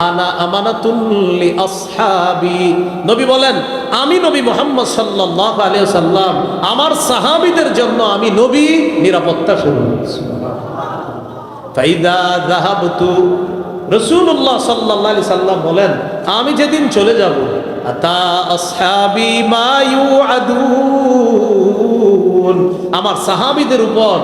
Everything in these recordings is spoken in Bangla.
আনা আমানাতুল্লি নবী বলেন, আমি নবী সাল্লাম আমার সাহাবীদের জন্য আমি নবী, নিরাপত্তা আলাইহি সাল্লাম বলেন, আমি যেদিন চলে যাব, আতা আসহাবি মা ইউআদুন। আমার সাহাবিদের উপর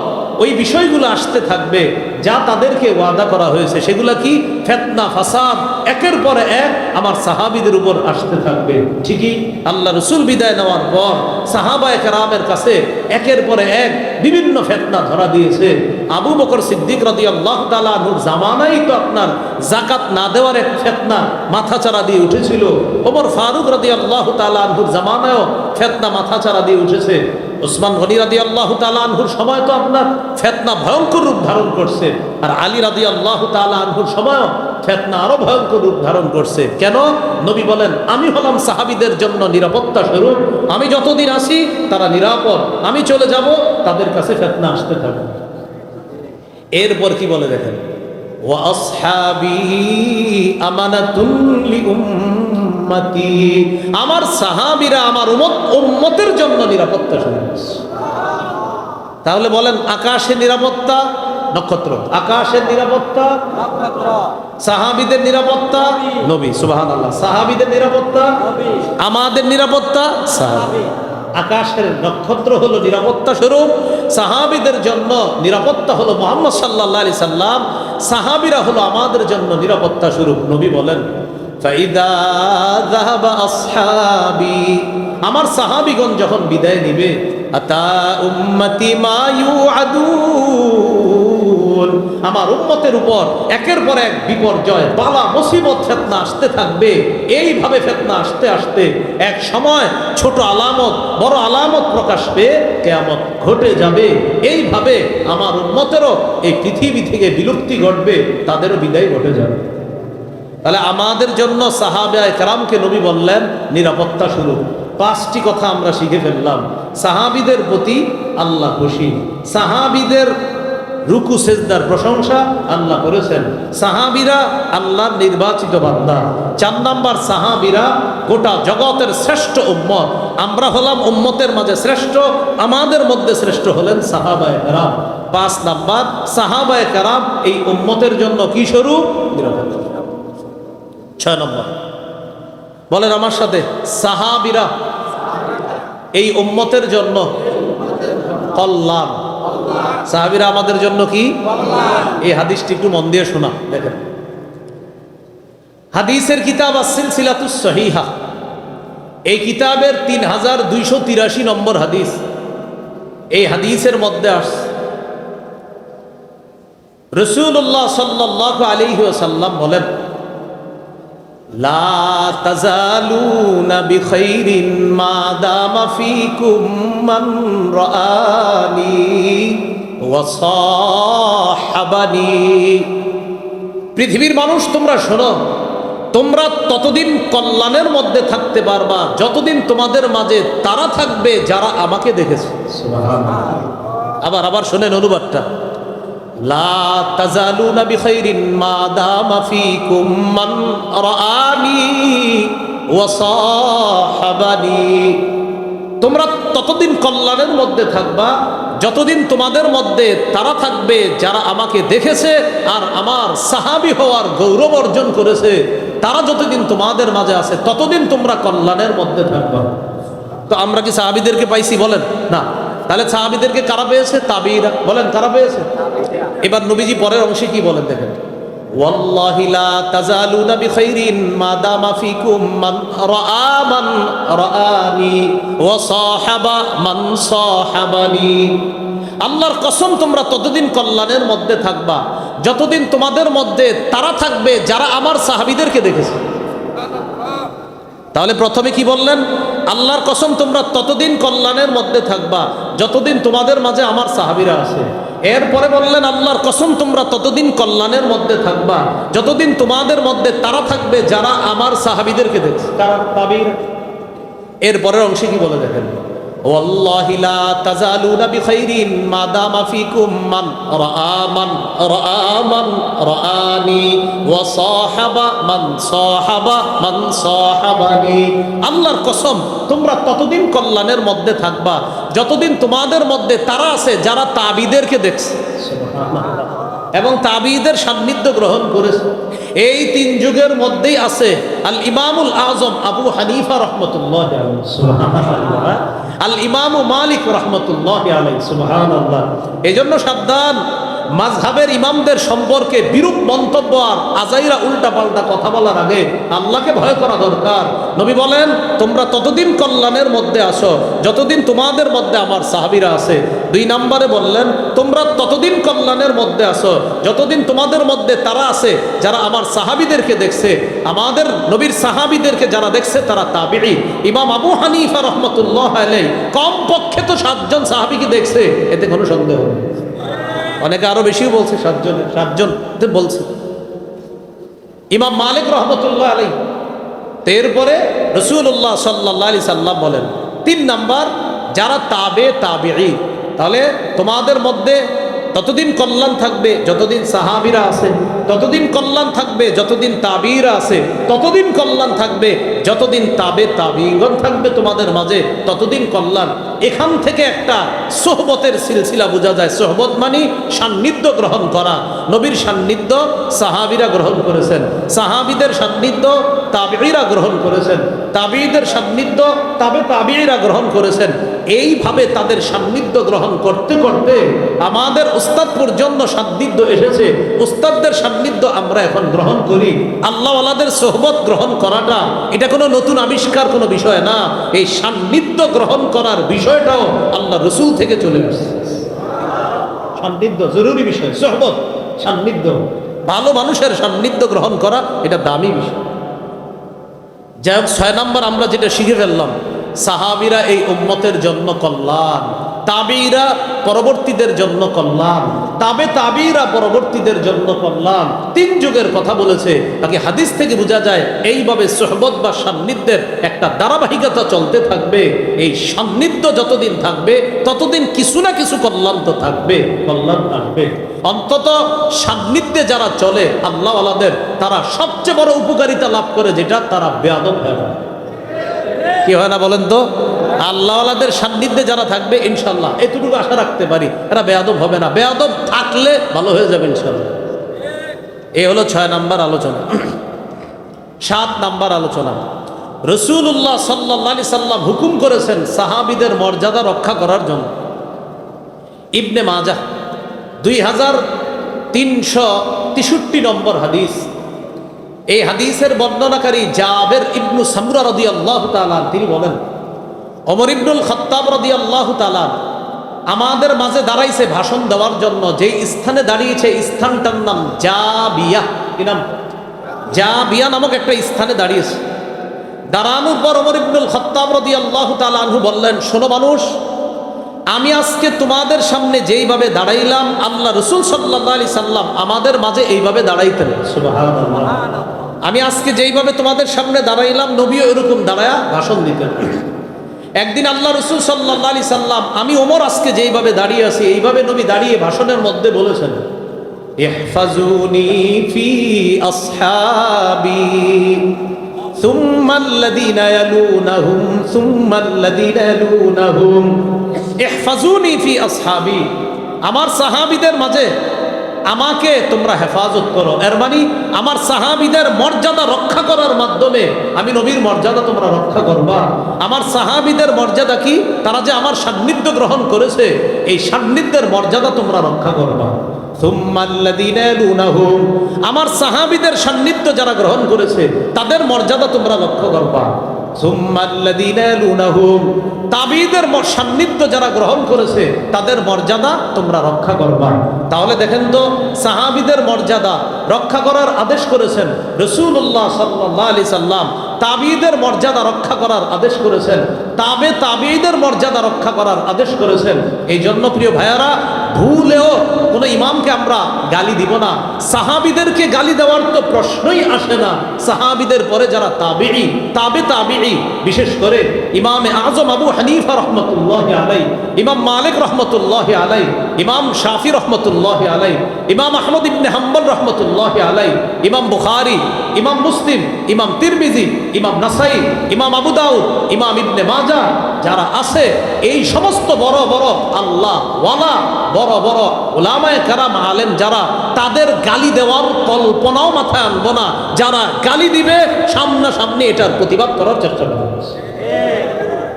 ওই বিষয়গুলো আসতে থাকবে, যা তাদেরকে ওয়াদা করা হয়েছে। সেগুলা কি? ফেতনা, ফাসাদ, একের পরে এক আমার সাহাবিদের উপর আসতে থাকবে। ঠিকই? আল্লাহ রসুল বিদায় নেওয়ার পর সাহাবা একরামের কাছে একের পরে এক বিভিন্ন ফেতনা ধরা দিয়েছে। আবু বকর সিদ্দিক রাদি আল্লাহ তালুর জামানাই তো আপনার জাকাত না দেওয়ার এক ফেতনা মাথা চারা দিয়ে উঠেছিল। ওমর ফারুক রাদি আল্লাহ তালুর জামানায়ও ফেতনা মাথা চারা দিয়ে উঠেছে। ওসমান গনি রাদি আল্লাহ তালহুর সময় তো আপনার ফেতনা ভয়ঙ্কর রূপ ধারণ করছে। আর আলী রাদি আল্লাহ তালহুর সময়ও ফেতনা আরও ভয়ঙ্কর রূপ ধারণ করছে। কেন? নবী বলেন, আমি হলাম সাহাবিদের জন্য নিরাপত্তা স্বরূপ। আমি যতদিন আসি তারা নিরাপদ। আমি চলে যাব, তাদের কাছে ফেতনা আসতে থাকবে। এরপর কি বলে দেখেন? ওয়াসহাবি আমানাতুন লিউম্মতি আমার সাহাবীরা আমার উম্মত, উম্মতের জন্য নিরাপত্তা স্বরূপ তাহলে বলেন আকাশের নিরাপত্তা, নক্ষত্র। আকাশের নিরাপত্তা, সাহাবিদের নিরাপত্তা, নবী সুবাহান আল্লাহ সাহাবিদের নিরাপত্তা, আমাদের নিরাপত্তা, সাহাবি। আকাশের নক্ষত্র হলো নিরাপত্তা স্বরূপ, সাহাবিদের জন্য নিরাপত্তা হলো মোহাম্মদ সাল্লাহ আলি সাল্লাম, সাহাবিরা হলো আমাদের জন্য নিরাপত্তা স্বরূপ, নবী বলেন। আমার সাহাবিগণ যখন বিদায় নিবে আমার উম্মতের উপর একের পর এক বিপর্যয়, বালা, মুসিবত, ফেতনা আসতে থাকবে। এইভাবে ফেতনা আসতে আসতে এক সময় ছোট আলামত, বড় আলামত প্রকাশ পেয়ে কেয়ামত ঘটে যাবে। এইভাবে আমার উম্মতেরও এই পৃথিবী থেকে বিলুপ্তি ঘটবে, তাদেরও বিদায় ঘটে যাবে। তাহলে আমাদের জন্য সাহাবে একরামকে নবী বললেন, নিরাপত্তা শুরু। পাঁচটি কথা আমরা শিখে ফেললাম। সাহাবিদের প্রতি আল্লাহ খুশি। সাহাবিদের রুকু, সেজদার প্রশংসা আল্লাহ করেছেন। সাহাবিরা আল্লাহর নির্বাচিত বান্দা। চার নাম্বার, সাহাবিরা গোটা জগতের শ্রেষ্ঠ উম্মত। আমরা হলাম উম্মতের মাঝে শ্রেষ্ঠ, আমাদের মধ্যে শ্রেষ্ঠ হলেন সাহাবায় কারাম পাঁচ নাম্বার সাহাবায় কারাম এই উম্মতের জন্য কি স্বরূপ নিরাপত্তা। ছয় নম্বর। বলেন আমার সাথে, সাহাবিরা এই উম্মতের জন্য কল্যাণ সাহাবিরা আমাদের জন্য কি? এই হাদিসটি একটু মন দিয়ে শোনা, দেখেন। হাদিসের কিতাব আসিল সিলাতুস সহিহা। এই কিতাবের তিন হাজার দুইশো তিরাশি নম্বর হাদিস। এই হাদিসের মধ্যে আসছে রসুল্লাহ সাল্লাহ সাল্লাম বলেন لا تزالون بخير ما دام فيكم من رآني وصاحبني পৃথিবীর মানুষ তোমরা শোনো তোমরা ততদিন কল্যাণের মধ্যে থাকতে পারবা যতদিন তোমাদের মাঝে তারা থাকবে যারা আমাকে দেখেছে আবার আবার শোনেন অনুবাদটা তোমরা ততদিন কল্যাণের মধ্যে থাকবা, যতদিন তোমাদের মধ্যে তারা থাকবে, যারা আমাকে দেখেছে আর আমার সাহাবি হওয়ার গৌরব অর্জন করেছে, তারা যতদিন তোমাদের মাঝে আছে, ততদিন তোমরা কল্যাণের মধ্যে থাকবা। তো আমরা কি সাহাবিদেরকে পাইছি বলেন? না। তাহলে সাহাবিদেরকে কারা পেয়েছে তাবিরা বলেন কারা পেয়েছে এবার নবীজি পরের অংশে কি বলেন দেখেন والله لا تزالون بخير ما دام فيكم من رأى من رآني وصاحب من صاحبني আল্লাহর কসম তোমরা ততদিন কল্যাণের মধ্যে থাকবা যতদিন তোমাদের মধ্যে তারা থাকবে যারা আমার সাহাবিদেরকে দেখেছে তাহলে প্রথমে কি বললেন আল্লাহর কসম তোমরা ততদিন কল্যাণের মধ্যে থাকবা যতদিন তোমাদের মাঝে আমার সাহাবিরা আছে, এরপরে বললেন, আল্লাহর কসম, তোমরা ততদিন কল্যাণের মধ্যে থাকবা। যতদিন তোমাদের মধ্যে তারা থাকবে, যারা আমার সাহাবিদেরকে দেখছে। তারা তাবির, এরপরের অংশে কি বলে দেখেন? والله لا تزالون بخير ما دام فيكم من رأى من رأى من رآني وصاحب من صاحب من صاحبني আল্লাহর কসম তোমরা ততদিন কল্যাণের মধ্যে থাকবা যতদিন তোমাদের মধ্যে তারা আছে যারা তাবিদেরকে দেখছে এবং তাবিদের সান্নিধ্য গ্রহণ করেছে এই তিন যুগের মধ্যেই আছে আল ইমামুল আজম আবু হানিফা রহমতুল্লাহ আল ইমামু মালিক রহমতুল্লাহ আলাই সুবহান এই জন্য সাবধান মাঝহাবের ইমামদের সম্পর্কে বিরূপ মন্তব্য আর আজাইরা উল্টা পাল্টা কথা বলার আগে আল্লাহকে ভয় করা দরকার। নবী বলেন, তোমরা ততদিন কল্যাণের মধ্যে আসো যতদিন তোমাদের মধ্যে আমার সাহাবিরা আছে। দুই নম্বরে বললেন, তোমরা ততদিন কল্যাণের মধ্যে আসো যতদিন তোমাদের মধ্যে তারা আছে, যারা আমার সাহাবিদেরকে দেখছে। আমাদের নবীর সাহাবিদেরকে যারা দেখছে, তারা তাবিঈ। ইমাম আবু হানিফা রহমতুল্লাহ কম পক্ষে তো সাতজন সাহাবিকে দেখছে, এতে কোনো সন্দেহ নেই। অনেকে আরও বেশিও বলছে, সাতজন সাতজন বলছে। ইমাম মালিক রহমতুল্লাহ আলাই তো এরপরে রসুল্লাহ সাল্লাহ আলি সাল্লাম বলেন, তিন নাম্বার, যারা তাবে তাবে তাহলে তোমাদের মধ্যে ততদিন কল্যাণ থাকবে, যতদিন সাহাবিরা আছে, ততদিন কল্যাণ থাকবে, যতদিন তাবিরা আছে, ততদিন কল্যাণ থাকবে, যতদিন তাবে তাবিগণ থাকবে তোমাদের মাঝে, ততদিন কল্যাণ। এখান থেকে একটা সোহবতের সিলসিলা বোঝা যায়। সোহবত মানে সান্নিধ্য গ্রহণ করা। নবীর সান্নিধ্য সাহাবিরা গ্রহণ করেছেন। সাহাবিদের সান্নিধ্য তাবিরা গ্রহণ করেছেন। তাবিদের সান্নিধ্য তাবে তাবিরা গ্রহণ করেছেন। এইভাবে তাদের সান্নিধ্য গ্রহণ করতে করতে আমাদের উস্তাদ পর্যন্ত সান্নিধ্য এসেছে। উস্তাদদের সান্নিধ্য আমরা এখন গ্রহণ করি। আল্লাহওয়ালাদের সোহবত গ্রহণ করাটা এটা কোনো নতুন আবিষ্কার, কোনো বিষয় না। এই সান্নিধ্য গ্রহণ করার বিষয়টাও আল্লাহ রসুল থেকে চলে আসছে। সান্নিধ্য, জরুরি বিষয়, সোহবত, সান্নিধ্য। ভালো মানুষের সান্নিধ্য গ্রহণ করা এটা দামি বিষয়। যাই হোক, ছয় নম্বর আমরা যেটা শিখে ফেললাম সাহাবিরা এই উম্মতের জন্য কল্যাণ, তাবিরা পরবর্তীদের জন্য কল্যাণ, তাবে তাবিরা পরবর্তীদের জন্য কল্যাণ। তিন যুগের কথা বলেছে তাকে হাদিস থেকে বোঝা যায়, এইভাবে সোহবত বা সান্নিধ্যের একটা ধারাবাহিকতা চলতে থাকবে। এই সান্নিধ্য যতদিন থাকবে, ততদিন কিছু না কিছু কল্যাণ তো থাকবে, কল্যাণ থাকবে। অন্তত সান্নিধ্যে যারা চলে, আল্লাহওয়ালাদের, তারা সবচেয়ে বড় উপকারিতা লাভ করে যেটা, তারা বেয়াদব হয় কি হয় না বলেন তো? আল্লাহওয়ালাদের সান্নিধ্যে যারা থাকবে ইনশাল্লাহ এতটুকু আশা রাখতে পারি। এরা বেয়াদব হবে না। বেয়াদব থাকলে ভালো হয়ে যাবে ইনশাল্লাহ এ হলো ছয় নাম্বার আলোচনা। সাত নাম্বার আলোচনা। রসুল্লাহ সাল্লাহ সাল্লাম হুকুম করেছেন সাহাবিদের মর্যাদা রক্ষা করার জন্য। ইবনে মাজা দুই হাজার তিনশো তেষট্টি নম্বর হাদিস। এই হাদিসের বর্ণনাকারী জাবের ইবনু সামরা রদি আল্লাহ তালান তিনি বলেন অমর ইবনুল খত্তাব রদি আল্লাহ তালান আমাদের মাঝে দাঁড়াইছে ভাষণ দেওয়ার জন্য যে স্থানে দাঁড়িয়েছে স্থানটার নাম জাবিয়া। কি নাম? জাবিয়া নামক একটা স্থানে দাঁড়িয়েছে। দাঁড়ানোর পর অমর ইবনুল খত্তাব রদি আল্লাহ তালানহু বললেন, শোনো মানুষ আমি আজকে তোমাদের সামনে যেইভাবে দাঁড়াইলাম আল্লাহ রসুল সাল্লাহ আলি সাল্লাম আমাদের মাঝে এইভাবে দাঁড়াইতেন। আমি আজকে যেইভাবে তোমাদের সামনে দাঁড়াইলাম নবীও এরকম দাঁড়ায়া ভাষণ দিতেন। একদিন আল্লাহ রসুল সাল্লাহ আলি সাল্লাম আমি ওমর আজকে যেইভাবে দাঁড়িয়ে আছি এইভাবে নবী দাঁড়িয়ে ভাষণের মধ্যে বলেছেন ইহফাজুনি ফি আসহাবি। ثم الذين يلونهم ثم الذين يلونهم احفظوني في اصحابي আমার সাহাবীদের মাঝে আমাকে তোমরা হেফাজত করো এর মানে আমার সাহাবিদের মর্যাদা রক্ষা করার মাধ্যমে আমি নবীর মর্যাদা তোমরা রক্ষা করবা আমার সাহাবিদের মর্যাদা কি তারা যে আমার সান্নিধ্য গ্রহণ করেছে এই সান্নিধ্যের মর্যাদা তোমরা রক্ষা করবা আমার সাহাবিদের সান্নিধ্য যারা গ্রহণ করেছে, তাদের মর্যাদা তোমরা লক্ষ্য করবা। তাবিদের সান্নিধ্য যারা গ্রহণ করেছে, তাদের মর্যাদা তোমরা রক্ষা করবা। তাহলে দেখেন তো, সাহাবিদের মর্যাদা রক্ষা করার আদেশ করেছেন রসুল্লাহ সাল্লাহ আলি সাল্লাম। তাবিদের মর্যাদা রক্ষা করার আদেশ করেছেন। তাবে তাবিদের মর্যাদা রক্ষা করার আদেশ করেছেন। এই জন্য প্রিয় ভাইয়ারা ভুলেও কোন ইমামকে আমরা গালি দিব না। সাহাবিদেরকে গালি দেওয়ার তো প্রশ্নই আসে না। সাহাবিদের পরে যারা তাবিই তাবে তাবিড়ি বিশেষ করে ইমামে আজম আবু হানিফা রহমতুল্লাহ আলাই ইমাম মালিক রহমতুল্লাহ আলাই ইমাম শাফি রহমতুল্লাহ আলাই ইমাম আহমদ ইবনে হাম্বল রহমতুল্লাহ আলাই ইমাম বুখারি, ইমাম মুসলিম, ইমাম তিরমিজি, ইমাম নাসাই, ইমাম আবু দাউদ, ইমাম ইবনে মাজা, যারা আছে, এই সমস্ত বড় বড় আল্লাহ ওয়ালা বড় বড় ওলামায় কারাম, আলেম যারা, তাদের গালি দেওয়ার কল্পনাও মাথায় আনব না। যারা গালি দিবে, সামনাসামনি এটার প্রতিবাদ করার চেষ্টা করবে।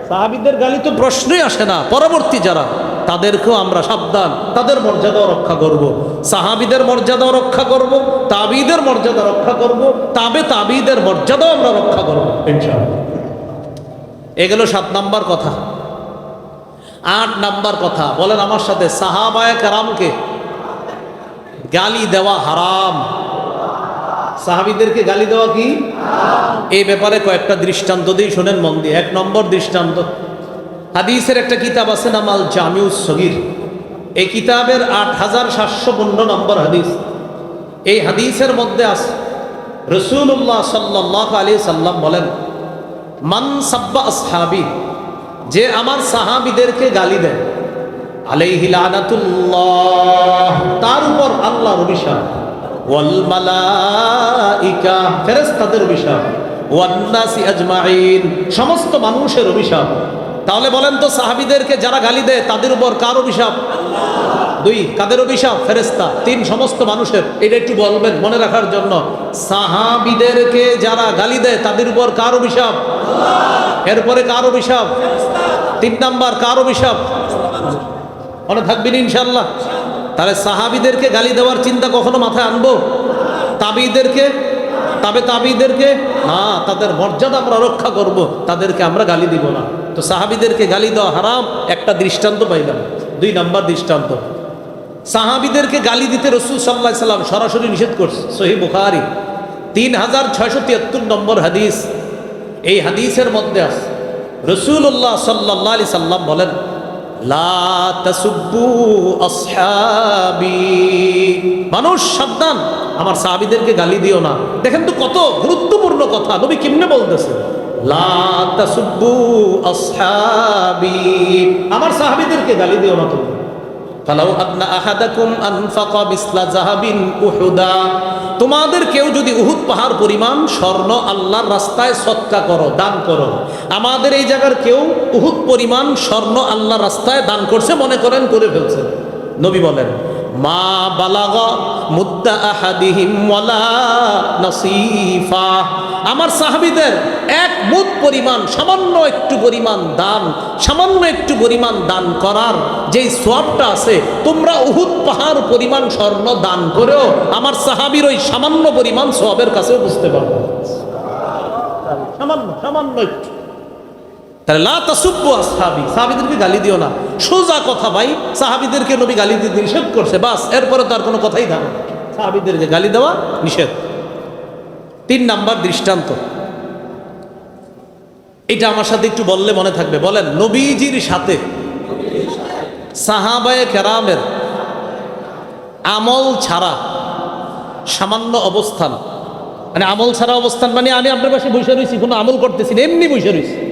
সাহাবিদের গালি তো প্রশ্নই আসে না, পরবর্তী যারা তাদেরকেও আমরা সাবধান, তাদের মর্যাদাও রক্ষা করব। সাহাবিদের মর্যাদাও রক্ষা করব। তাবিদের মর্যাদা রক্ষা করব। তাবে তাবিদের মর্যাদাও আমরা রক্ষা করব, ইনশাআল্লাহ এগুলো সাত নাম্বার কথা আট নাম্বার কথা, বলেন আমার সাথে, সাহাবায় কারামকে গালি দেওয়া হারাম সাহাবিদেরকে গালি দেওয়া কি এই ব্যাপারে কয়েকটা দৃষ্টান্ত দিয়ে শোনেন মন দিয়ে এক নম্বর দৃষ্টান্ত হাদিসের একটা কিতাব আছে নামাল জামিউস সগির। এই কিতাবের আট হাজার সাতশো পনেরো নম্বর হাদিস। এই হাদিসের মধ্যে আছে রসুল্লাহ সাল্লাহ আলী সাল্লাম বলেন, মান সাব্বা যে আমার সাহাবিদেরকে গালি লানাতুল্লাহ, তার উপর আল্লাহর অভিশাপ। অভিশাপ। সমস্ত মানুষের অভিশাপ। তাহলে বলেন তো সাহাবিদেরকে যারা গালি দেয়, তাদের উপর কার অভিশাপ? দুই, কাদের অভিশাপ? ফেরেস্তা তিন, সমস্ত মানুষের। এটা একটু বলবেন মনে রাখার জন্য। সাহাবিদেরকে যারা গালি দেয়, তাদের উপর কার অভিশাপ? এরপরে কার অভিশাপ? তিন নাম্বার, কার অভিশাপ? মনে থাকবেন ইনশাল্লাহ তাহলে সাহাবিদেরকে গালি দেওয়ার চিন্তা কখনো মাথায় আনব? তাবিদেরকে? তবে তাবিদেরকে? না, তাদের মর্যাদা আমরা রক্ষা করব। তাদেরকে আমরা গালি দিব না। তো সাহাবিদেরকে গালি দেওয়া হারাম, একটা দৃষ্টান্ত পাইলাম। দুই নাম্বার দৃষ্টান্ত। সাহাবিদেরকে গালি দিতে রসুল সাল্লাহ সাল্লাম সরাসরি নিষেধ করছে সহি বুখারি। তিন হাজার ছয়শো তিয়াত্তর নম্বর হাদিস। এই হাদিসের মধ্যে আছে রসুল্লাহ সাল্লাহ আলি সাল্লাম বলেন মানুষ সাবধান, আমার সাহাবিদেরকে গালি দিও না। দেখেন তো কত গুরুত্বপূর্ণ কথা, নবী কেমনে বলতেছে আমার সাহাবিদেরকে গালি দিও না তুমি। জাহাবিন তোমাদের কেউ যদি উহুদ পাহাড় পরিমাণ স্বর্ণ আল্লাহর রাস্তায় সৎকা করো, দান করো, আমাদের এই জায়গার কেউ উহুদ পরিমাণ স্বর্ণ আল্লাহর রাস্তায় দান করছে, মনে করেন করে ফেলছে। নবী বলেন, মা বালাগা নাসিফা। আমার সাহাবিদের এক মুদ পরিমাণ, সামান্য একটু পরিমাণ দান, সামান্য একটু পরিমাণ দান করার যেই সোয়াবটা আছে, তোমরা উহুদ পাহাড় পরিমাণ স্বর্ণ দান করেও আমার সাহাবির ওই সামান্য পরিমাণ সোয়াবের কাছেও বুঝতে পারব সামান্য সামান্য একটু। তাহলে লা তাসুব্বু সাহাবিদেরকে গালি দিও না। সোজা কথা ভাই, সাহাবিদেরকে নবী গালি দিতে নিষেধ করছে, বাস, এরপরে তো আর কোনো কথাই থাকে। সাহাবিদেরকে গালি দেওয়া নিষেধ। তিন নাম্বার দৃষ্টান্ত। এটা আমার সাথে একটু বললে মনে থাকবে। বলেন, নবীজির সাথে সাহাবায়ে কেরামের আমল ছাড়া সামান্য অবস্থান মানে আমল ছাড়া অবস্থান মানে আমি আপনার পাশে বসে রয়েছি, কোনো আমল করতেছি না, এমনি বসে রয়েছি।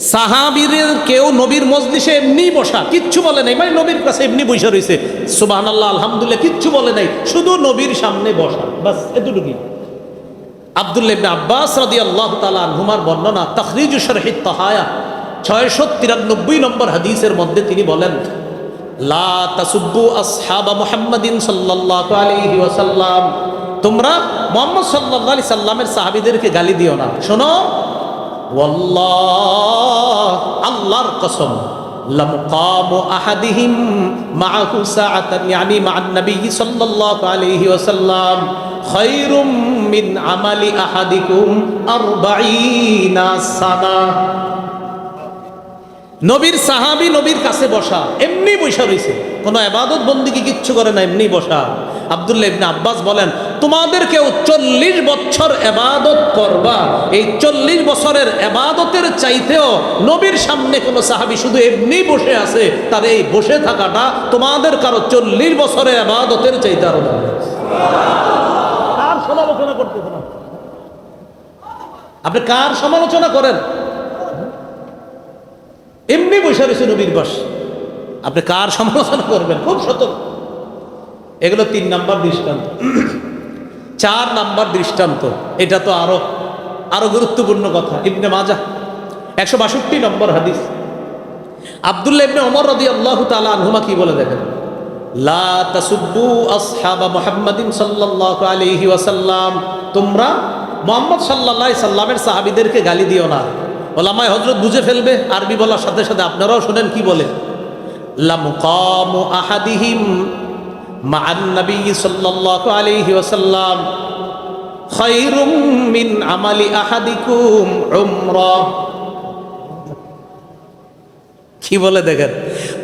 সাহাবীরের কেউ নবীর মজলিসে এমনি বসা, কিচ্ছু বলে নাই। মানে নবীর কাছে এমনি বসে রয়েছে। সুবাহ আল্লাহ আলহামদুলিল্লাহ, কিচ্ছু বলে নাই। শুধু নবীর সামনে বসা। বাস, এতটুকুই। আবদুল্লাহ ইবনে আব্বাস রাদিয়াল্লাহু তাআলা আনহুমার বর্ণনা, তাখরিজ শরহিত তাহায়া 693 নম্বর হাদিসের মধ্যে তিনি বলেন, লা তাসুব্বু আসহাবা মুহাম্মাদিন সাল্লাল্লাহু আলাইহি ওয়াসাল্লাম। তোমরা মুহাম্মদ সাল্লাল্লাহু আলাইহি সাল্লামের সাহাবীদেরকে গালি দিও না। শোনো ওয়াল্লাহ আল্লাহর কসম لمقام أحدهم معه ساعة يعني مع النبي صلى الله عليه وسلم خير من عمل أحدكم أربعين سنة নবীর সাহাবি নবীর কাছে বসা, এমনি বসা রয়েছে কোনো আবাদত বন্দিকে কিচ্ছু করে না, এমনি বসা আবদুল্লাহ ইবনে আব্বাস বলেন, তোমাদেরকেও চল্লিশ বছর এবাদত করবা এই চল্লিশ বছরের এবাদতের চাইতেও নবীর সামনে কোনো সাহাবি শুধু এমনি বসে আছে, তার এই বসে থাকাটা তোমাদের কারও চল্লিশ বছরের এবাদতের চাইতে আরও। কার সমালোচনা আপনি? আপনি কার সমালোচনা করেন এমনি বসে রয়েছে নবীর বাস। আপনি কার সমালোচনা করবেন? খুব সতর্ক। এগুলো তিন নাম্বার দৃষ্টান্ত। চার নাম্বার দৃষ্টান্ত। এটা তো আরও আরও গুরুত্বপূর্ণ কথা। ইবনে মাজা একশো বাষট্টি নম্বর হাদিস। আবদুল্লাহ ইবনে অমর রদি আল্লাহ তালা আনহুমা কি বলে দেখেন? তোমরা মোহাম্মদ সাল্লাল্লাহু সাল্লামের সাহাবিদেরকে গালি দিও না। ওলামায় হজরত বুঝে ফেলবে, আরবি বলার সাথে সাথে আপনারাও শোনেন কি বলে? আমালি আহাদিকুম কি বলে দেখেন?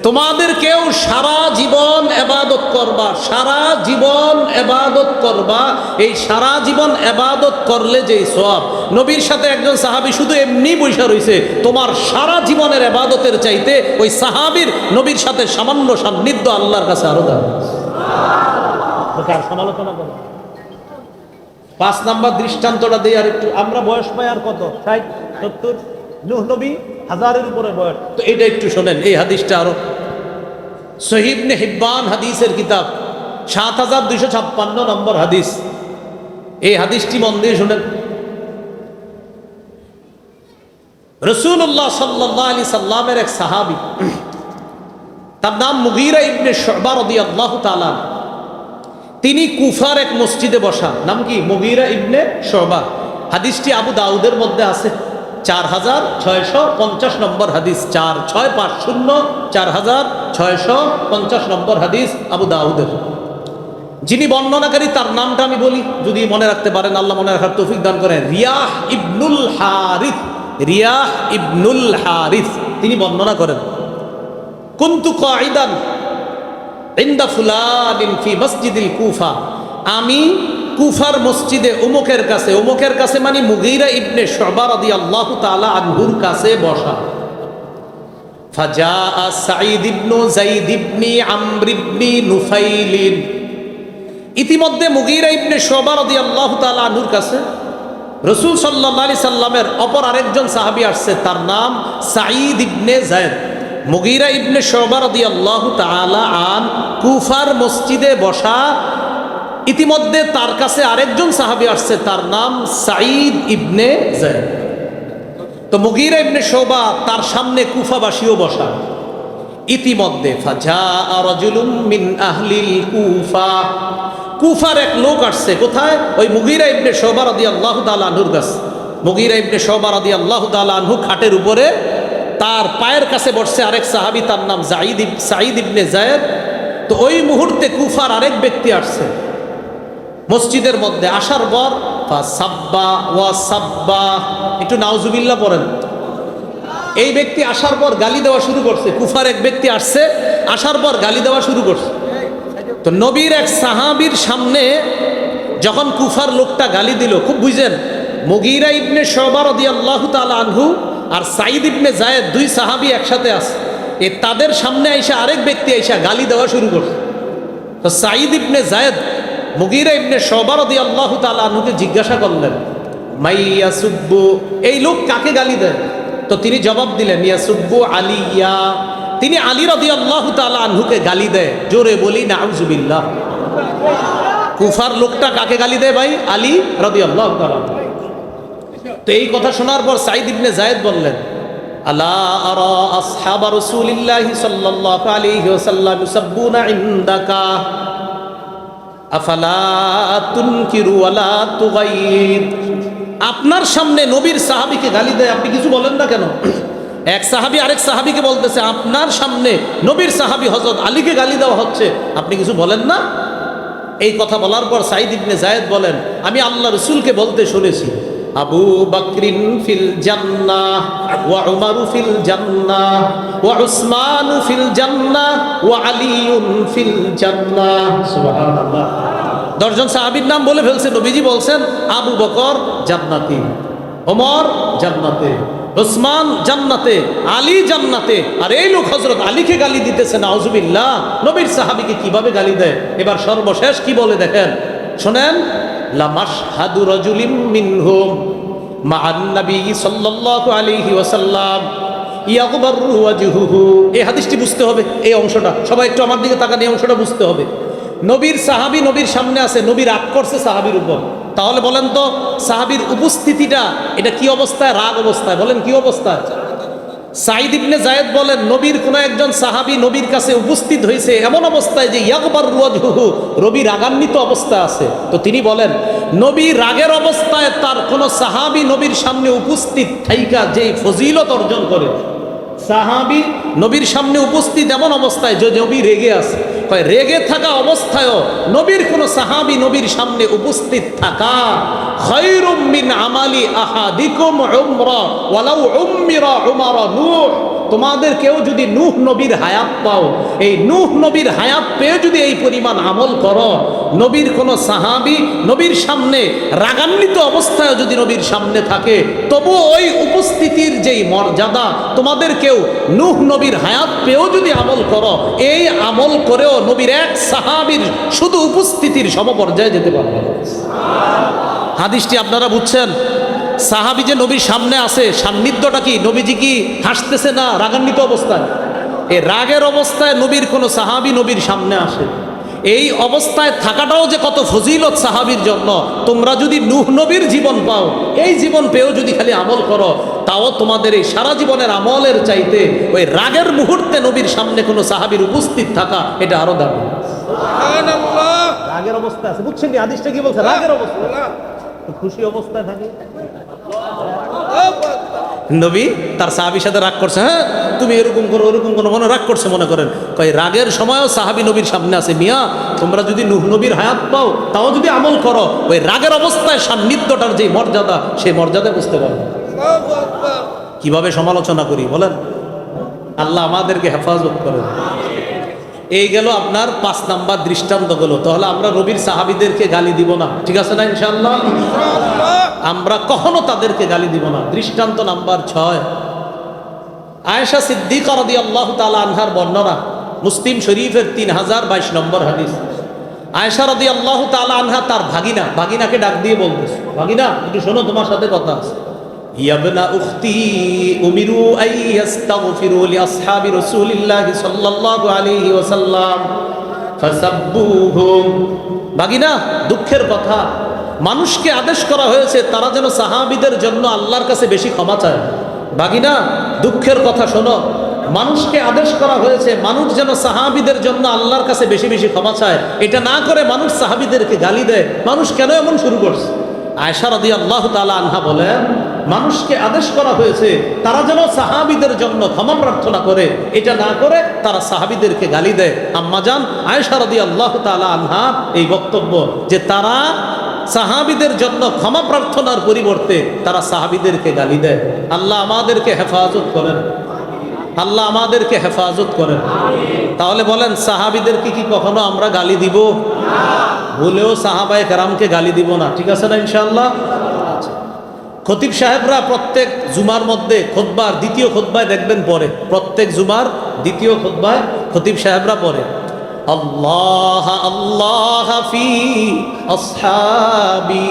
তোমাদের কেউ সারা জীবন এবাদত করবা, সারা জীবন এবাদত করবা, এই সারা জীবন এবাদত করলে যেই সব নবীর সাথে একজন সাহাবী শুধু এমনি বৈশা রইছে, তোমার সারা জীবনের এবাদতের চাইতে ওই সাহাবীর নবীর সাথে সামান্য সান্নিধ্য আল্লাহর কাছে আরও দাম। সমালোচনা করো। পাঁচ নাম্বার দৃষ্টান্তটা দিই আর একটু, আমরা বয়স পাই আর কত? ষাট, সত্তর নবী হাজারের উপরে বয়স। তো এটা একটু শোনেন, এই হাদিসটা আরও সহিবনে হিব্বান হাদিসের কিতাব, সাত হাজার দুইশো ছাপ্পান্ন নম্বর হাদিস। এই হাদিসটি মন দিয়ে শোনেন। রসুল্লাহ সাল্লাহ সাল্লামের এক সাহাবি, তার নাম মুগিরা ইবনে শবার আল্লাহ তালা তিনি কুফার এক মসজিদে বসা, নাম কি? মুগিরা ইবনে শোবা। হাদিসটি আবু দাউদের মধ্যে আছে। চার হাজার ছয়শো পঞ্চাশ নম্বর হাদিস। চার ছয় পাঁচ শূন্য, চার হাজার ছয়শো পঞ্চাশ নম্বর হাদিস আবু দাউদের। যিনি বর্ণনাকারী, তার নামটা আমি বলি, যদি মনে রাখতে পারেন, আল্লাহ মনে রাখার তৌফিক দান করেন। রিয়াহ ইবনুল হারিফ রিয়াহ ইবনুল হারিফ তিনি বর্ণনা করেন, কুন্তু কাইদান ইন্দা ফুলানিন ফি মসজিদিল কুফা, আমি কুফার মসজিদে উমুকের কাছে উমুকের কাছে মানে মুগিরা ইবনে শবার আদি আল্লাহ তালা আনহুর কাছে বসা। নুফাইলিন। ইতিমধ্যে মুগিরা আদি আল্লাহ আনহুর কাছে রসুল সাল্লাহ আলি সাল্লামের অপর আরেকজন সাহাবী আসছে, তার নাম সাঈদ ইবনে জায়দ মুগিরা ইবনে শোবার দি আল্লাহ তালা আন কুফার মসজিদে বসা ইতিমধ্যে তার কাছে আরেকজন সাহাবি আসছে, তার নাম সাঈদ ইবনে জায়দ তো মুগিরা ইবনে শোবা তার সামনে কুফাবাসীও বসা। ইতিমধ্যে মিন আহলিল কুফা। কুফার এক লোক আসছে, কোথায়? ওই মুগিরা ইবনে শোবা রাদি আল্লাহ তালা আনহুর কাছে। মুগিরা ইবনে শোবা রাদি আল্লাহ আনহু খাটের উপরে তার পায়ের কাছে বসছে আরেক সাহাবি, তার নাম জাইদ সাঈদ ইবনে জায়েদ তো ওই মুহূর্তে কুফার আরেক ব্যক্তি আসছে। মসজিদের মধ্যে আসার পর সাব্বা, ওয়া সাব্বা, একটু নাউজুবিল্লাহ পড়েন। এই ব্যক্তি আসার পর গালি দেওয়া শুরু করছে। কুফার এক ব্যক্তি আসছে, আসার পর গালি দেওয়া শুরু করছে। তো নবীর এক সাহাবীর সামনে যখন কুফার লোকটা গালি দিল, খুব বুঝেন, মগিরা ইবনে শবার দি আল্লাহ আনহু আর সাইদ ইবনে জায়েদ দুই সাহাবী একসাথে আছে। এ তাদের সামনে আইসা আরেক ব্যক্তি আইসা গালি দেওয়া শুরু করছে। তো সাইদ ইবনে জায়েদ মুগিরা ইবনে শবার দি আল্লাহ আনহুকে জিজ্ঞাসা করলেন মাইয়া সুব্বু এই লোক কাকে গালি দেয়? তো তিনি জবাব দিলেন ইয়া সুব্বু আলিয়া। তিনি আলী রদি আল্লাহ আনহুকে গালি দেয়। জোরে বলি না আউজুবিল্লাহ কুফার লোকটা কাকে গালি দেয় ভাই? আলী রদি আল্লাহ তো এই কথা শোনার পর সাইদ ইবনে জায়েদ বললেন, আলা আপনার সামনে নবীর সাহাবীকে গালি দেয়, আপনি কিছু বলেন না কেন? এক সাহাবী আরেক সাহাবিকে বলতেছে, আপনার সামনে নবীর সাহাবী হযরত আলীকে গালি দেওয়া হচ্ছে, আপনি কিছু বলেন না? এই কথা বলার পর সাইদ ইবনে জায়েদ বলেন, আমি আল্লাহ রসুলকে বলতে শুনেছি, আবু বকরিন ফিল জান্নাহ ওয়া উমারু ফিল জান্নাহ। ওয়া উসমানু ফিল জান্নাহ ওয়া আলিয়ুন ফিল জান্নাহ সুবহানাল্লাহ। দশজন সাহাবির নাম বলে ফেলছে নবীজি বলছেন আবু বকর জান্নাতি ওমর জান্নাতে ওসমান জান্নাতে আলী জান্নাতে। আর এই লোক হজরত আলীকে গালি দিতেছে নাউজুবিল্লাহ। নবীর সাহাবিকে কীভাবে গালি দেয়? এবার সর্বশেষ কি বলে দেখেন? শোনেন লামাশহাদু রাজুলিম মিনহুম মা'আন নবী সাল্লাল্লাহু আলাইহি ওয়াসাল্লাম এই হাদিসটি বুঝতে হবে, এই অংশটা। সবাই একটু আমার দিকে তাকান, এই অংশটা বুঝতে হবে। নবীর সাহাবী নবীর সামনে আছে নবী রাগ করছে সাহাবীর উপর। তাহলে বলেন তো, সাহাবীর উপস্থিতিটা, এটা কি অবস্থায়? রাগ অবস্থায়। বলেন কি অবস্থায়? সাইদ ইবনে জায়েদ বলেন, নবীর কোন একজন সাহাবী নবীর কাছে উপস্থিত হয়েছে এমন অবস্থায় যে ইয়াকবার রুয়াজহু রবি রাগান্বিত অবস্থা আছে। তো তিনি বলেন, নবী রাগের অবস্থায় তার কোন সাহাবী নবীর সামনে উপস্থিত থাইকা যেই ফজিলত অর্জন করে সাহাবী নবীর সামনে উপস্থিত এমন অবস্থায় যে নবী রেগে আছে। কয়, রেগে থাকা অবস্থায়ও নবীর কোন সাহাবি নবীর সামনে উপস্থিত থাকা। খৈরুম মিন আমালি আহাদিকুম উমরা, ওয়ালাউ উম্মিরা উমারা নূহ তোমাদের কেউ যদি নূহ নবীর হায়াত পাও, এই নূহ নবীর হায়াত পেয়ে যদি এই পরিমাণ আমল করো, নবীর কোন সাহাবি নবীর সামনে রাগান্বিত অবস্থায় যদি নবীর সামনে থাকে, তবু ওই উপস্থিতির যেই মর্যাদা তোমাদের কেউ নূহ নবীর হায়াত পেয়েও যদি আমল করো, এই আমল করেও নবীর এক সাহাবীর শুধু উপস্থিতির সমপর্যায়ে যেতে পারবে হাদিসটি আপনারা বুঝছেন? সাহাবি যে নবীর সামনে আছে সান্নিধ্যটা কি? নবীজি কি হাসতেছে না রাগান্বিত অবস্থায়? এই রাগের অবস্থায় নবীর কোনো সাহাবি নবীর সামনে আসে। এই অবস্থায় থাকাটাও যে কত ফজিলত সাহাবির জন্য। তোমরা যদি নুহ নবীর জীবন পাও এই জীবন পেয়েও যদি খালি আমল করো তাও তোমাদের এই সারা জীবনের আমলের চাইতে ওই রাগের মুহূর্তে নবীর সামনে কোনো সাহাবির উপস্থিত থাকা এটা আরও দাবি রাগের অবস্থা আছে। বুঝছেন কি? আদিশটা কি বলছে? রাগের অবস্থা। খুশি অবস্থায় থাকে। নবী তার সাহাবির সাথে রাগ করছে হ্যাঁ? তুমি এরকম করো, ওরকম করো মনে রাগ করছে মনে করেন? কয়, রাগের সময়ও সাহাবি নবীর সামনে আছে, মিয়া, তোমরা যদি নুহ নবীর হায়াত পাও, তাও যদি আমল করো, ওই রাগের অবস্থায় সান্নিধ্যটার যে মর্যাদা, সেই মর্যাদা বুঝতে পারবে। কীভাবে সমালোচনা করি, বলেন? আল্লাহ আমাদেরকে হেফাজত করেন। এই গেল আপনার পাঁচ নাম্বার দৃষ্টান্ত গেল তাহলে আমরা রবির সাহাবিদেরকে গালি দিব না। ঠিক আছে না ইনশাল্লাহ আমরা কখনো তাদেরকে গালি দিব না। দৃষ্টান্ত নাম্বার ছয়। আয়েশা সিদ্দিক রদি আল্লাহ তালা আনহার বর্ণনা, মুসলিম শরীফের তিন হাজার বাইশ নম্বর হাদিস। আয়েশা রদি আল্লাহ তালা আনহা তার ভাগিনা, ভাগিনাকে ডাক দিয়ে বলতেছে, ভাগিনা, একটু শোনো, তোমার সাথে কথা আছে। ইয়াবনা উমিরু ভাগিনা, দুঃখের কথা মানুষকে আদেশ করা হয়েছে, তারা যেন সাহাবীদের জন্য আল্লাহর কাছে বেশি ক্ষমা চায়। ভাগিনা দুঃখের কথা শোনো। মানুষকে আদেশ করা হয়েছে, মানুষ যেন সাহাবিদের জন্য আল্লাহর কাছে বেশি বেশি ক্ষমা চায়। এটা না করে মানুষ সাহাবিদেরকে গালি দেয়। মানুষ কেন এমন শুরু করছে? আয়সা রদি আল্লাহ তালা আনহা বলেন, মানুষকে আদেশ করা হয়েছে, তারা যেন সাহাবিদের জন্য ক্ষমা প্রার্থনা করে। এটা না করে তারা সাহাবিদেরকে গালি দেয়। আম্মাজান আয়সা রদি আল্লাহ তালা আনহা, এই বক্তব্য যে তারা সাহাবিদের জন্য ক্ষমা প্রার্থনার পরিবর্তে তারা সাহাবিদেরকে গালি দেয়। আল্লাহ আমাদেরকে হেফাজত করেন। আল্লাহ আমাদেরকে হেফাজত করেন। তাহলে বলেন সাহাবিদেরকে কি কখনো আমরা গালি দিব? বলেও সাহাবায় কারামকে গালি দিব না। ঠিক আছে না ইনশাল্লাহ খতিব সাহেবরা প্রত্যেক জুমার মধ্যে খোদবার, দ্বিতীয় খোদবায় দেখবেন পরে। প্রত্যেক জুমার দ্বিতীয় খোদবায় খতিব সাহেবরা পরে। আল্লাহ আল্লাহ ফি আসহাবি।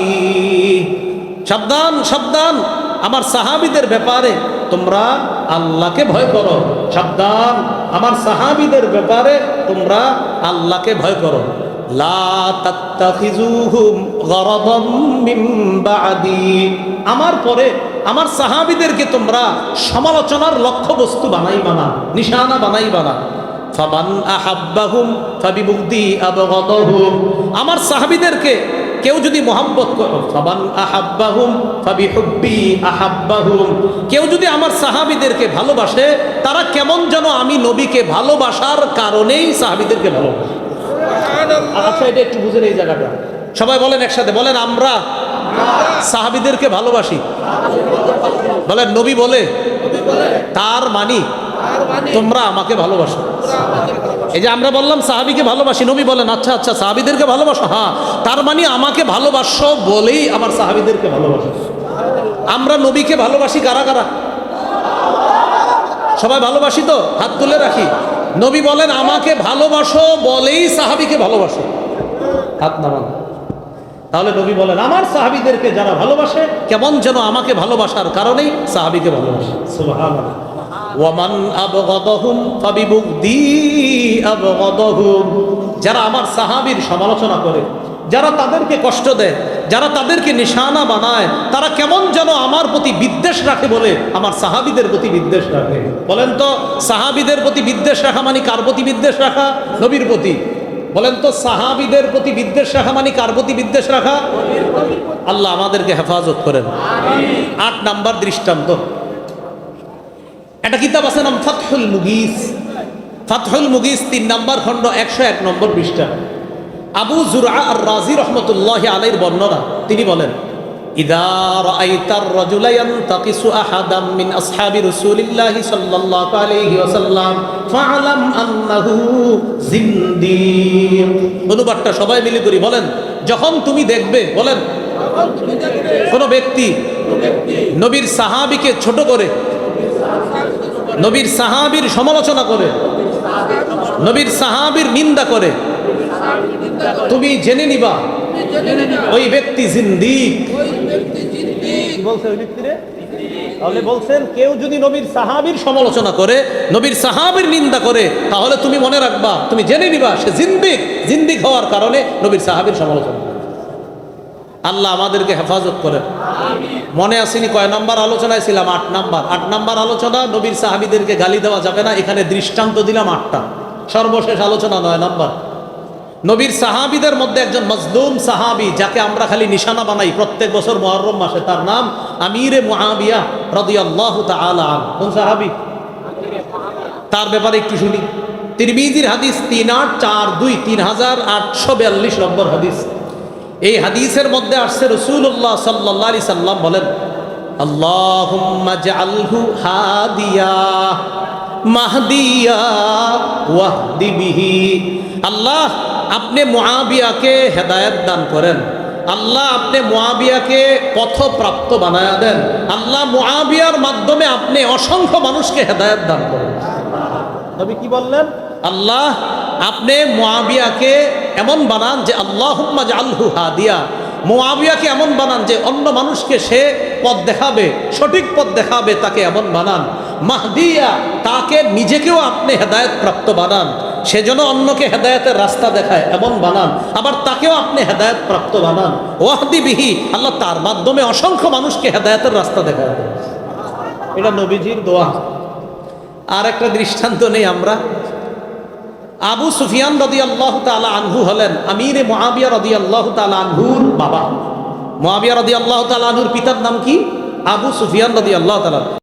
সাবধান সাবধান। আমার সাহাবিদের ব্যাপারে তোমরা আল্লাহকে ভয় করো। সাবধান। আমার সাহাবিদের ব্যাপারে তোমরা আল্লাহকে ভয় করো। আমার পরে আমার সাহাবিদেরকে তোমরা সমালোচনার লক্ষ্যবস্তু বানাই বানা নিশানা বানাই বানা ফামান আহাব্বাহুম ফাবিবুগদি আবগাদাহুম আমার সাহাবিদেরকে কেউ যদি মোহাব্বত করো ফামান আহাব্বাহুম ফাবিহুব্বি আহাব্বাহুম। কেউ যদি আমার সাহাবিদেরকে ভালোবাসে তারা কেমন যেন আমি নবীকে ভালোবাসার কারণেই সাহাবিদেরকে ভালোবাসি। আচ্ছা এটা একটু বুঝেন এই জায়গাটা। সবাই বলেন একসাথে বলেন আমরা সাহাবিদেরকে ভালোবাসি। বলেন নবী বলে। তার মানি তোমরা আমাকে ভালোবাসো। এই যে আমরা বললাম সাহাবিকে ভালোবাসি নবী বলেন আচ্ছা আচ্ছা সাহাবিদেরকে ভালোবাসো? হ্যাঁ তার মানে আমাকে ভালোবাসো বলেই আমার সাহাবিদেরকে ভালোবাসো। আমরা নবীকে ভালোবাসি কারা কারা? সবাই ভালোবাসি তো? হাত তুলে রাখি। নবী বলেন আমাকে ভালোবাসো বলেই সাহাবিকে ভালোবাসো। হাত নামান। তাহলে নবী বলেন আমার সাহাবিদেরকে যারা ভালোবাসে কেমন যেন আমাকে ভালোবাসার কারণেই সাহাবিকে ভালোবাসে? সুবহানাল্লাহ। যারা আমার সাহাবীর সমালোচনা করে, যারা তাদেরকে কষ্ট দেয়, যারা তাদেরকে নিশানা বানায়, তারা কেমন যেন আমার প্রতি বিদ্বেষ রাখে বলে আমার সাহাবিদের প্রতি বিদ্বেষ রাখে। বলেন তো, সাহাবিদের প্রতি বিদ্বেষ রাখা মানে কার প্রতি বিদ্বেষ রাখা? নবীর প্রতি। বলেন তো, সাহাবিদের প্রতি বিদ্বেষ রাখা মানে কার প্রতি বিদ্বেষ রাখা? আল্লাহ আমাদেরকে হেফাজত করেন। আট নাম্বার দৃষ্টান্ত। একটা কিতাব আছে নাম ফাতহুল মুগিস ফাতহুল মুগিস তিন নাম্বার খণ্ড একশো এক নম্বর পৃষ্ঠা আবু জুরা আর রাজি রহমতুল্লাহ আলাইর বর্ণনা তিনি বলেন إذا رأيت الرجل ينتقص أحدا من أصحاب رسول الله صلى الله عليه وسلم فاعلم أنه زنديق অনুবাদটা সবাই মিলে করি বলেন যখন তুমি দেখবে বলেন কোন ব্যক্তি নবীর সাহাবিকে ছোট করে নবীর সাহাবির সমালোচনা করে, নবীর সাহাবির নিন্দা করে। তুমি জেনে নিবা, ওই ব্যক্তি ব্যক্তিরে? তাহলে বলছেন, কেউ যদি নবীর সাহাবির সমালোচনা করে, নবীর সাহাবির নিন্দা করে, তাহলে তুমি মনে রাখবা, তুমি জেনে নিবা, সে জিন্দিক। জিন্দিক হওয়ার কারণে নবীর সাহাবির সমালোচনা। আল্লাহ আমাদেরকে হেফাজত করেন। মনে আসেনি কয় নাম্বার আলোচনায় ছিলাম? আট নাম্বার। আট নাম্বার আলোচনা নবীর সাহাবিদেরকে গালি দেওয়া যাবে না, এখানে দৃষ্টান্ত দিলাম আটটা। সর্বশেষ আলোচনা নয় নাম্বার। নবীর সাহাবিদের মধ্যে একজন মজলুম সাহাবি, যাকে আমরা খালি নিশানা বানাই প্রত্যেক বছর মহরম মাসে, তার নাম আমিরে মুআবিয়া রাদিয়াল্লাহু আনহু। কোন সাহাবি? তার ব্যাপারে একটু শুনি। তিরমিজির হাদিস তিন আট চার দুই তিন হাজার আটশো বিয়াল্লিশ নম্বর হাদিস। এই হাদিসের মধ্যে আসছে রসুল্লাহ সাল্লাহ আলি সাল্লাম বলেন আল্লাহুম্মা জাআলহু হাদিয়া মাহদিয়া ওয়াহদি বিহি। আল্লাহ আপনি মুআবিয়াকে হেদায়েত দান করেন। আল্লাহ আপনি মুআবিয়াকে পথপ্রাপ্ত বানায়া দেন। আল্লাহ মুআবিয়ার মাধ্যমে আপনি অসংখ্য মানুষকে হেদায়েত দান করেন। নবী কি বললেন? আল্লাহ আপনি মুআবিয়াকে এমন বানান যে আল্লাহুম্মা জাআলহু হাদিয়া। মুআবিয়াকে এমন বানান যে অন্য মানুষকে সে পথ দেখাবে, সঠিক পথ দেখাবে, তাকে এমন বানান। মাহদিয়া, তাকে নিজেকেও আপনি হেদায়েত প্রাপ্ত বানান সেজন্য অন্যকে হেদায়েতের রাস্তা দেখায়, এমন বানান। আবার তাকেও আপনি হেদায়েত প্রাপ্ত বানান। ওয়াহদি বিহি, আল্লাহ তার মাধ্যমে অসংখ্য মানুষকে হেদায়তের রাস্তা দেখায় এটা নবীজির দোয়া। আর একটা দৃষ্টান্ত নেই আমরা। আবু সুফিয়ান রদি আল্লাহ তালা আনহু হলেন আমির মহাবিয়া রদি আল্লাহ তালা আনহুর বাবা। মহাবিয়া রদি আল্লাহ তালা আনহুর পিতার নাম কি? আবু সুফিয়ান রদি আল্লাহ তালা